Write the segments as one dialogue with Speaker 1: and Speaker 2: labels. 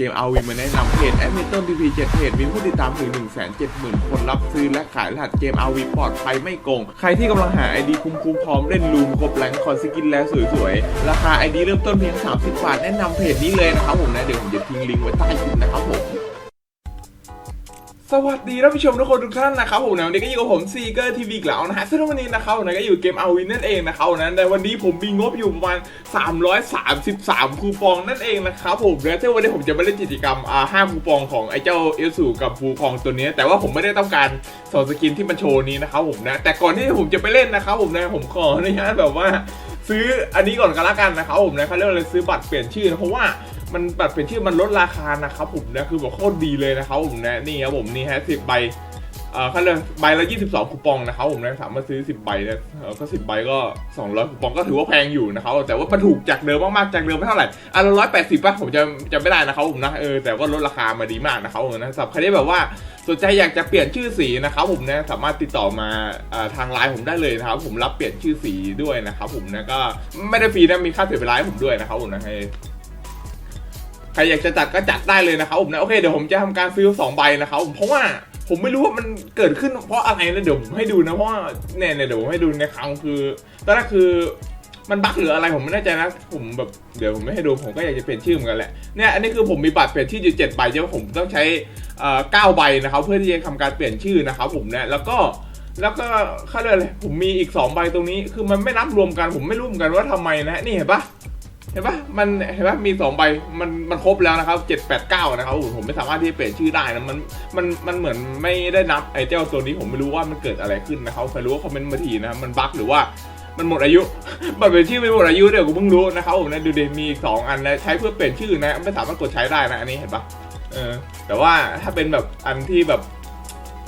Speaker 1: เกม RV มาแนะนำเพจแอดมินต้นทีพีเจ็ดเพจมีผู้ติดตามถึง 1 7 0 0 0 0 คนรับซื้อและขายรหัสเกม RV ปลอดภัยไม่โกง ใครที่กำลังหา ID คุ้มๆพร้อมเล่นลูมครบแรงคอนสกินแล้วสวยๆ ราคา ID เริ่มต้นเพียง 30 บาท แนะนำเพจนี้เลยนะครับผมนะ เดี๋ยวผมจะทิ้งลิงก์ไว้ใต้คลิปนะครับผม สวัสดีท่านผู้ชมทุกคนทุกท่านนะครับผมนะวันนี้ก็อยู่กับผมซีเกอร์ทีวีกแล้วนะฮะซึ่งวันนี้นะครับผมนะก็อยู่เกมเอาวินนั่นเองนะครับนะในวันนี้ผมมีงบอยู่ประมาณ 333 คูปองนั่นเองนะครับผมนะซึ่งวันนี้ผมจะมาเล่นกิจกรรมอ่าห้าคูปองของไอ้เจ้าเอลสูกับคูปองตัวนี้ แต่ว่าผมไม่ได้ต้องการสองสกินที่มันโชว์นี้นะครับผมนะแต่ก่อนที่ผมจะไปเล่นนะครับผมนะผมขออนุญาตแบบว่า ซื้ออันนี้ก่อนกันละกันนะครับผมนะเขาเรียกว่าอะไรซื้อบัตรเปลี่ยนชื่อนะเพราะว่า มันบัตรเปลี่ยนชื่อมันลดราคานะครับผมนะคือแบบโคตรดีเลยนะครับผมนะนี่ครับผมนี่ฮะสิบใบเอ่อเขาเรียกใบละ22คูปองนะครับผมนะสามารถซื้อ10ใบเนี่ยเออก็10ใบก็200คูปองก็ถือว่าแพงอยู่นะครับแต่ว่ามันถูกจากเดิมมากๆจากเดิมไม่เท่าไหร่อันละร้อยแปดสิบป่ะผมจะจะไม่ได้นะครับผมนะเออแต่ว่าลดราคามาดีมากนะครับผมนะสำหรับใครที่แบบว่าสนใจอยากจะเปลี่ยนชื่อสีนะครับผมนะสามารถติดต่อมาทางไลน์ผมได้เลยนะครับผมรับเปลี่ยนชื่อสีด้วยนะครับผมนะก็ไม่ได้ฟรีนะมีค่าเสียเวลาให้ผมด้วยนะครับผมนะ ใครอยากจะจัดก็จัดได้เลยนะครับผมนะโอเคเดี๋ยวผมจะทำการซื้อสองใบนะครับผมเพราะว่าผมไม่รู้ว่ามันเกิดขึ้นเพราะอะไรนะเดี๋ยวผมให้ดูนะเพราะว่าเนี่ยเนี่ยเดี๋ยวผมให้ดูในครั้งคือตอนแรกคือมันบั๊กหรืออะไรผมไม่แน่ใจนะผมแบบเดี๋ยวผมไม่ให้ดูผมก็อยากจะเปลี่ยนชื่อเหมือนกันแหละเนี่ยอันนี้คือผมมีบัตรเปลี่ยนชื่ออยู่เจ็ดใบใช่ไหมผมต้องใช้เอ่อเก้าใบนะครับเพื่อที่จะทำการเปลี่ยนชื่อนะครับผมเนี่ยแล้วก็แล้วก็เขาเรียกอะไรผมมีอีกสองใบตรงนี้ คือมันไม่นับรวมกันผมไม่รู้เหมือนกันว่าทำไมนะนี่เห็นปะ เห็นปะมันเห็นปะมีสองใบมันมันครบแล้วนะครับเจ็ดแปดเก้านะครับผมไม่สามารถที่จะเปลี่ยนชื่อได้นะมันมันมันเหมือนไม่ได้นับไอเจ้าตัวนี้ผมไม่รู้ว่ามันเกิดอะไรขึ้นนะครับใครรู้ว่าคอมเมนต์มาทีนะครับมันบั๊กหรือว่ามันหมดอายุ บัตรเปลี่ยนชื่อไม่หมดอายุเดี๋ยวกูเพิ่งรู้นะครับผมนะดูดิมีสองอันนะใช้เพื่อเปลี่ยนชื่อนะ ไม่สามารถกดใช้ได้นะอันนี้เห็นปะเออแต่ว่าถ้าเป็นแบบอันที่แบบ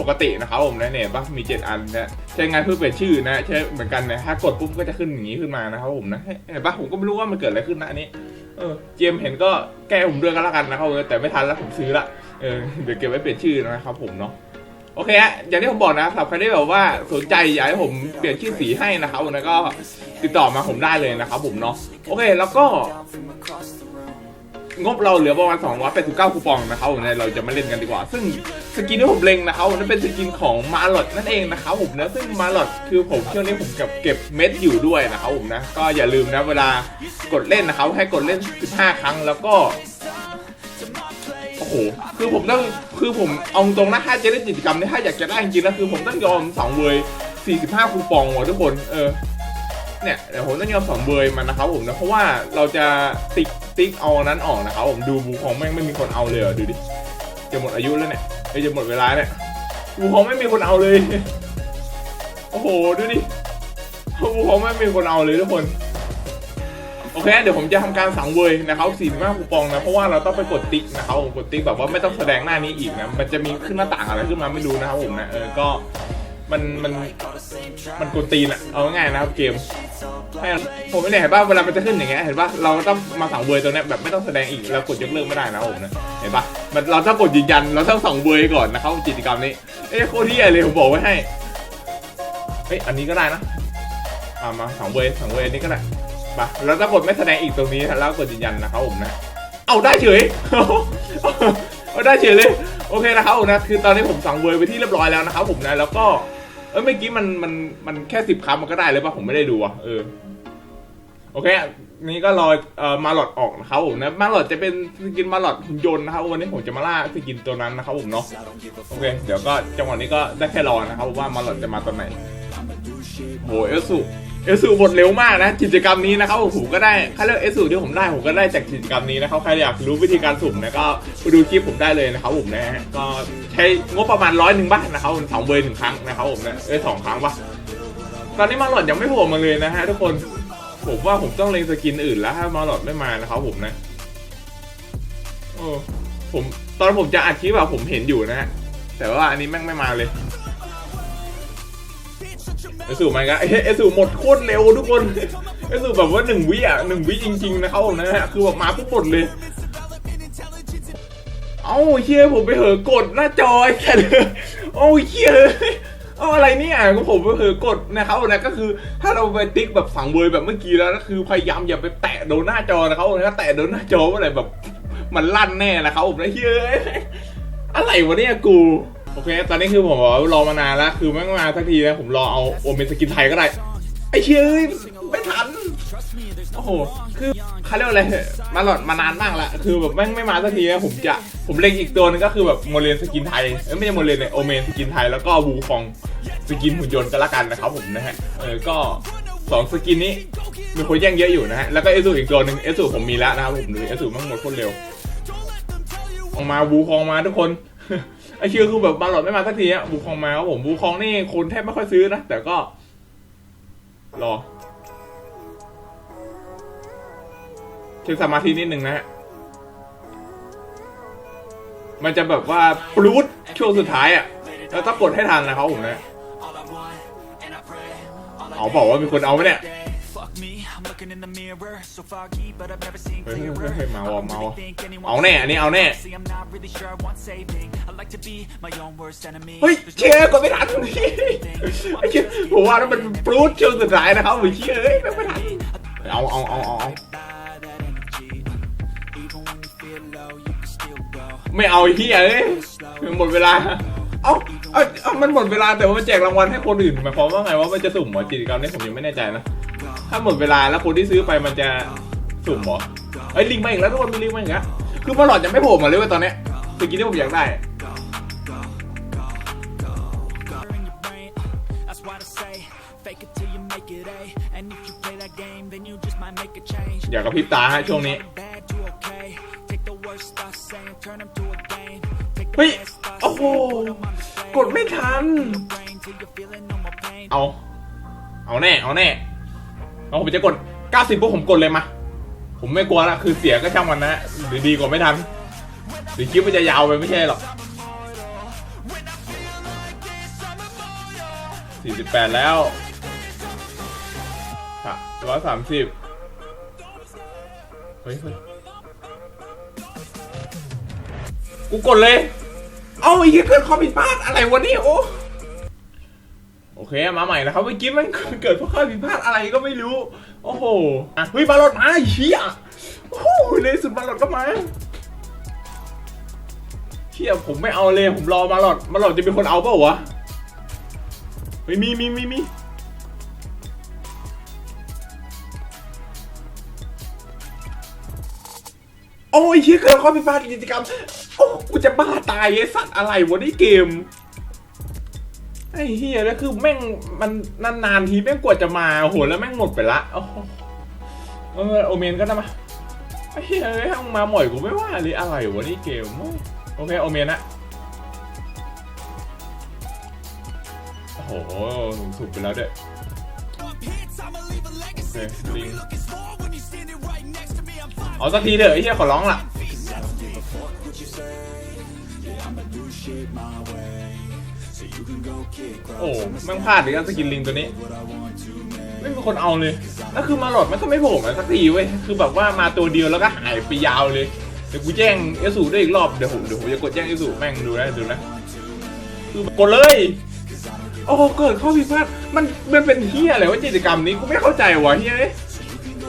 Speaker 1: ปกตินะครับผมนะเนี่ยเห็นปะมีเจ็ดอันนะใช้งานเพื่อเปลี่ยนชื่อนะใช้เหมือนกันนะถ้ากดปุ๊บก็จะขึ้นอย่างนี้ขึ้นมานะครับผมนะเห็นปะผมก็ไม่รู้ว่ามันเกิดอะไรขึ้นนะอันนี้เออเจมเห็นก็แก้ผมด้วยกันแล้วกันนะครับแต่ไม่ทันแล้วผมซื้อละเออเดี๋ยวเก็บไว้เปลี่ยนชื่อนะครับผมเนาะโอเคฮะอย่างที่ผมบอกนะสำหรับใครที่แบบว่าสนใจอยากให้ผมเปลี่ยนชื่อสีให้นะครับแล้วก็ติดต่อมาผมได้เลยนะครับผมเนาะโอเคแล้วก็ งบเราเหลือประมาณ289คูปองนะครับผมเนี่ยเราจะมาเล่นกันดีกว่า ซึ่งสกินที่ผมเล็งนะครับนั่นเป็นสกินของมาลอดนั่นเองนะครับผมนะซึ่งมาลอดคือผมช่วงนี้ผมเก็บเก็บเม็ดอยู่ด้วยนะครับผมนะก็อย่าลืมนะเวลากดเล่นนะครับให้กดเล่น 15 ครั้งแล้วก็โอ้โห คือผมต้อง คือผมเอาตรงนะถ้าจะเล่นกิจกรรมนี้ถ้าอยากจะได้จริงๆนะคือผมต้องยอมสองเวย45คูปองว่ะทุกคน เออ เนี่ยเดี๋ยวผมต้องยอมสองเบยมันนะครับผมนะเพราะว่าเราจะติ๊กติ๊กเอานั้นออกนะครับผมดูบูของแม่งไม่มีคนเอาเลยดูดิจะหมดอายุแล้วเนี่ยเอ้ยจะหมดเวลาเนี่ยบูของไม่มีคนเอาเลยโอ้โหดูดิบูของไม่มีคนเอาเลยทุกคนโอเคเดี๋ยวผมจะทำการสั่งเวยนะครับสี่ห้าคูปองนะ เพราะว่าเราต้องไปกดติ๊กนะครับผมกดติ๊กแบบว่าไม่ต้องแสดงหน้านี้อีกนะ มันจะมีขึ้นหน้าต่างอะไรขึ้นมาไม่รู้นะครับผมนะ เออ ก็มันมันมันกดตีนอะเอาง่ายนะครับเกม ให้ผมไม่ได้เห็นป่ะเวลามันจะขึ้นอย่างเงี้ยเห็นป่ะเราต้องมาสั่งเบอร์ตัวเนี้ยแบบไม่ต้องแสดงอีกแล้วกดยกเลิกไม่ได้นะผมนะเห็นป่ะมันเราต้องกดยืนยันเราต้องสั่งเบอร์ก่อนนะครับกิจกรรมนี้เอ้ยโคตรที่ใหญ่เลยผมบอกไว้ให้เฮ้ยอันนี้ก็ได้นะอ่ามาสั่งเบอร์สั่งเบอร์อันนี้ก็ได้ไปเราต้องกดไม่แสดงอีกตรงนี้แล้วกดยืนยันนะครับผมนะเอาได้เฉยเอาได้เฉยเลยโอเคนะครับผมนะคือตอนนี้ผมสั่งเบอร์ไปที่เรียบร้อยแล้วนะครับผมนะแล้วก็เออเมื่อกี้มันมันมันแค่สิบคำมันก็ได้เลยป่ะผมไม่ได้ดูอะเออ โอเค นี่ก็รอเอ่อมาหลอดออกนะครับผมนะ มาหลอดจะเป็นสกินมาหลอดหุ่นยนต์นะครับ วันนี้ผมจะมาล่าสกินตัวนั้นนะครับผมเนาะ โอเค เดี๋ยวก็จังหวะนี้ก็ได้แค่รอนะครับว่ามาหลอดจะมาตอนไหนโหเอลสุเอลสุหมดเร็วมากนะ กิจกรรมนี้นะครับผมก็ได้ค่าเลือกเอลสุที่ผมได้ผมก็ได้จากกิจกรรมนี้นะครับ ใครอยากรู้วิธีการสุ่มนะก็ไปดูคลิปผมได้เลยนะครับผมนะฮะก็ใช้งบประมาณร้อยหนึ่งบ้างนะครับสองเบอร์หนึ่งครั้งนะครับผมนะเอ้ยสองครั้งปะตอนนี้มาหลอดยังไม่โผล่มาเลยนะฮะทุกคน ผมว่าผมต้องเล็งสกินอื่นแล้วถ้ามาหลอดไม่มานะครับผมนะโอ้ผมตอนผมจะอัดคลิปอะผมเห็นอยู่นะฮะแต่ว่าอันนี้แม่งไม่มาเลยเอสูมันก็เอสูหมดโคตรเร็วทุกคนเอสูแบบว่าหนึ่งวิอะหนึ่งวิจริง ๆ นะครับผมนะฮะคือแบบมาปุ๊บหมดเลย เอ้าเฮียผมไปเหอะกดหน้าจอแค่เลยเอ้าเฮีย เอาอะไรเนี่ยก็ผมก็คือกดนะครับนะก็คือถ้าเราไปติ๊กแบบฝังเบยแบบเมื่อกี้แล้วก็คือพยายามอย่าไปแตะโดนหน้าจอนะครับนะถ้าแตะโดนหน้าจออะไรแบบมันลั่นแน่นะครับผมนะเฮ้ยอะไรวะเนี่ยกูโอเค ตอนนี้คือผมบอกว่ารอมานานแล้ว คือไม่มาสักทีนะผมรอเอาโอเมนสกินไทยก็ได้ ไอ้เฮ้ยไม่ทัน โอ้โห คือเขาเรียกว่าอะไรมาหลอดมานานมากละ คือแบบแม่งไม่มาสักทีนะผมจะ ผมเล็งอีกตัวหนึงก็คือแบบโมเลนสกินไทยเอ้ยไม่ใช่โมเลนเลยโอเมนสกินไทย แล้วก็วูฟองสกินหุ่นยนต์ก็แล้วกันนะครับผมนะฮะ เออ ก็สองสกินนี้มีคนแย่งเยอะอยู่นะฮะ แล้วก็เอซูอีกตัวหนึ่งเอซูผมมีแล้วนะครับผมดูเอซูมั่งหมดโคนเร็ว ออกมาวูคองมาทุกคนไอเชื่อคือแบบมาหลอดไม่มาสักทีอะวูคองมาครับผมวูคองนี่คนแทบไม่ค่อยซื้อนะ แต่ก็ รอ ใช้สมาธินิดหนึ่งนะฮะ มันจะแบบว่าปลุดช่วงสุดท้ายอะแล้วต้องกดให้ทันนะครับผมนะเอาบอกว่ามีคนเอาไหมเนี่ย
Speaker 2: Fuck me, I'm looking in the mirror, so foggy, but I've never seen
Speaker 1: เฮ้ย
Speaker 2: clearer.
Speaker 1: เฮ้ยเฮ้ยเมาอะ
Speaker 2: I don't
Speaker 1: เมา
Speaker 2: really
Speaker 1: อะ
Speaker 2: think anyone
Speaker 1: เอาแน่อันนี้เอาแน่
Speaker 2: See, I'm not really sure I want saving. I like to be my own worst enemy.
Speaker 1: เฮ้ยเชี่ยกดไม่ทันไอ้เชี่ยผมว่าแล้วมันปลุดช่วงสุดท้ายนะครับผมเชี่ยเอ้ยไม่ทันเอาเอาเอาเอา ไม่เอาไอ้เหี้ยเอ้ยหมดเวลา เอ้าเอ้าเอ้ามันหมดเวลาแต่ว่ามันแจกรางวัลให้คนอื่นหมายความว่าไงว่ามันจะสุ่มเหรอกิจกรรมนี้ผมยังไม่แน่ใจนะ ถ้าหมดเวลาแล้วคนที่ซื้อไปมันจะสุ่มเหรอเอ้ยลิงก์มาอีกแล้วทุกคนมีลิงก์มาอีกแล้วคือมาหลอดยังไม่โผล่มาเลยเว้ยตอนเนี้ยสกินที่ผมอยากได้
Speaker 2: in your brain. That's what I say. Fake it till you make it A. And if you play that game, then you just might make a change.
Speaker 1: อยากกับพริบตาฮะช่วงนี้ เฮ้ย โอ้โห กดไม่ทัน เอา เอาแน่ เอาแน่ เอาผมจะกด 90ปุ๊บผมกดเลยมา ผมไม่กลัวละคือเสียก็ช่างมันนะหรือดีกว่าไม่ทัน หรือคลิปมันจะยาวไปไม่ใช่หรอก48แล้วร้อยสามสิบเฮ้ยเฮ้ยกูกดเลย เอาอีกเกิดข้อผิดพลาดอะไรวะเนี่ยโอ้โอเคมาใหม่นะครับเมื่อกี้มันเกิดเพราะข้อผิดพลาดอะไรก็ไม่รู้ โอ้โหอะเฮ้ยบาลอดมาเชียโอ้โหในสุดบาลอดก็มาเชียผมไม่เอาเลยผมรอมาหลอดมาหลอดจะเป็นคนเอาเปล่าวะเฮ้ยมีมีมีมีโอ้ยเชี่ยเกิดข้อผิดพลาดกิจกรรม กูจะบ้าตายไอ้สัตว์อะไรวะนี่เกม ไอ้เฮียแล้วคือแม่งมันนานๆทีแม่งกว่าจะมาโหแล้วแม่งหมดไปละโอ้โหเออโอเมนก็ได้มาไอ้เฮียเอ้ยเอามาหม่อยกูไม่ว่าเลยอะไรวะนี่เกมโอเคโอเมนนะโอ้โหถูกไปแล้วเด้อโอเคลิงเอาสักทีเถอะไอ้เฮียขอร้องล่ะ โอ้แม่งพลาดเลยสกินลิงตัวนี้ ไม่มีคนเอาเลย แล้วคือมาหลอดมันก็ไม่โผล่มาสักทีเว้ย คือแบบว่ามาตัวเดียวแล้วก็หายไปยาวเลย เดี๋ยวกูแจ้งเอสูได้อีกรอบ เดี๋ยวผมเดี๋ยวผมจะกดแจ้งเอสูแม่งดูนะดูนะ คือกดเลยโอ้เกิดข้อผิดพลาด มันมันเป็นเฮียอะไรวะกิจกรรมนี้กูไม่เข้าใจวะเฮียเอ้ย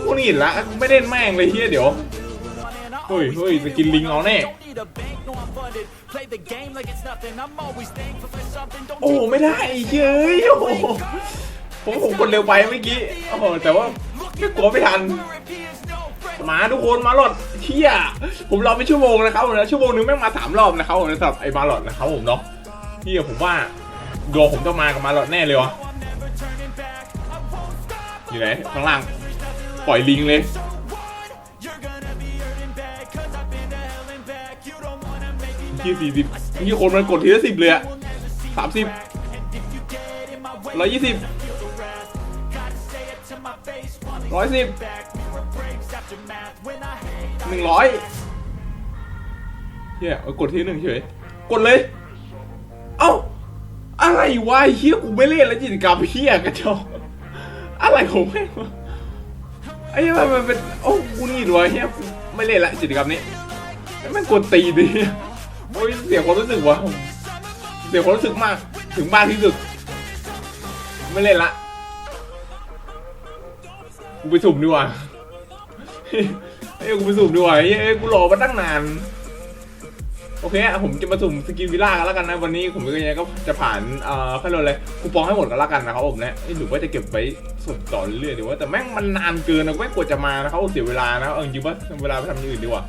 Speaker 1: กูนี่ละกูไม่เล่นแม่งเลยเฮียเดี๋ยว เฮ้ยเฮ้ยสกินลิงเอาแน่
Speaker 2: Don't need a bank, no I'm funded. Play the game like it's nothing. I'm always thankful for something. Don't
Speaker 1: โอ้โหไม่ได้เย้ยโอ้โหผมผมกดเร็วไปเมื่อกี้โอ้โหแต่ว่าไม่กลัวไม่ทัน มาทุกคนมาหลอดเที่ยผมรอไปชั่วโมงนะครับผมนะชั่วโมงนึงแม่งมาสามรอบนะครับผมสำหรับไอ้มาหลอดนะครับผมเนาะเที่ยผมว่าดวงผมต้องมากับมาหลอดแน่เลยวะอยู่ไหนข้างล่างปล่อยลิงเลย ยี่สี่สิบยี่คนมันกดทีละสิบเลยอะสามสิบร้อยยี่สิบร้อยสิบหนึ่งร้อยเฮียกดที่หนึ่งเฉย กดเลย เอ้า อะไรวะเฮียกูไม่เล่นแล้วกิจกรรมเฮียกระจอกอะไรของแม่งไอ้เหี้ยมันเป็น โอ้กูนี่ด้วยเฮียกูไม่เล่นละกิจกรรมนี้แม่งกดตีดิ โอ้ยเสียความรู้สึกวะเสียความรู้สึกมาก ถึงบ้านที่สุด ไม่เล่นละกูไปสุ่มดีกว่าไอ้เอ้ยกูไปสุ่มดีกว่าเอ้ยกูรอมาตั้งนาน โอเคอะผมจะมาสุ่มสกินวิลล่ากันแล้วกันนะวันนี้ผมก็ยังไงก็จะผ่านเอ่อขั้นตอนเลยคูปองให้หมดกันแล้วกันนะครับผมนะเอ้ยหรือว่าจะเก็บไว้สดต่อเรื่อยๆดีว่าแต่แม่งมันนานเกินนะแม่งกว่าจะมานะครับเสียเวลานะเอาจริงว่าเวลาไปทำอย่างอื่นดีกว่า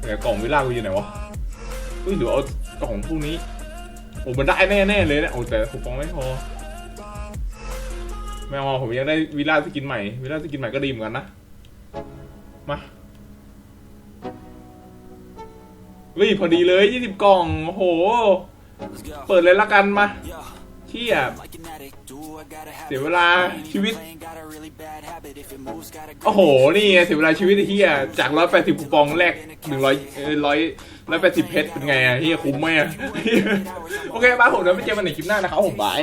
Speaker 1: แต่กล่องวิลล่ากูอยู่ไหนวะ อุ้ยหรือเอากล่องพวกนี้โอ้มันได้แน่ๆเลยนะโอ้แต่คูปองไม่พอไม่เอาผมยังได้วิลล่าสกินใหม่วิลล่าสกินใหม่ก็ดีเหมือนกันนะมาวิ่พอดีเลย20กล่องโอ้โห เปิดเลยละกันมา เที่ย
Speaker 2: Like an addict, do I gotta have
Speaker 1: เสียเวลาชีวิต โอ้โห นี่ไงเสียเวลาชีวิตเฮียจากร้อยแปดสิบคูปองแรกหนึ่งร้อยร้อยร้อยแปดสิบเพชรเป็นไงอะเฮียคุ้มไหมอะโอเคบ้าผมแล้วไปเจอกันในคลิปหน้านะครับผมบาย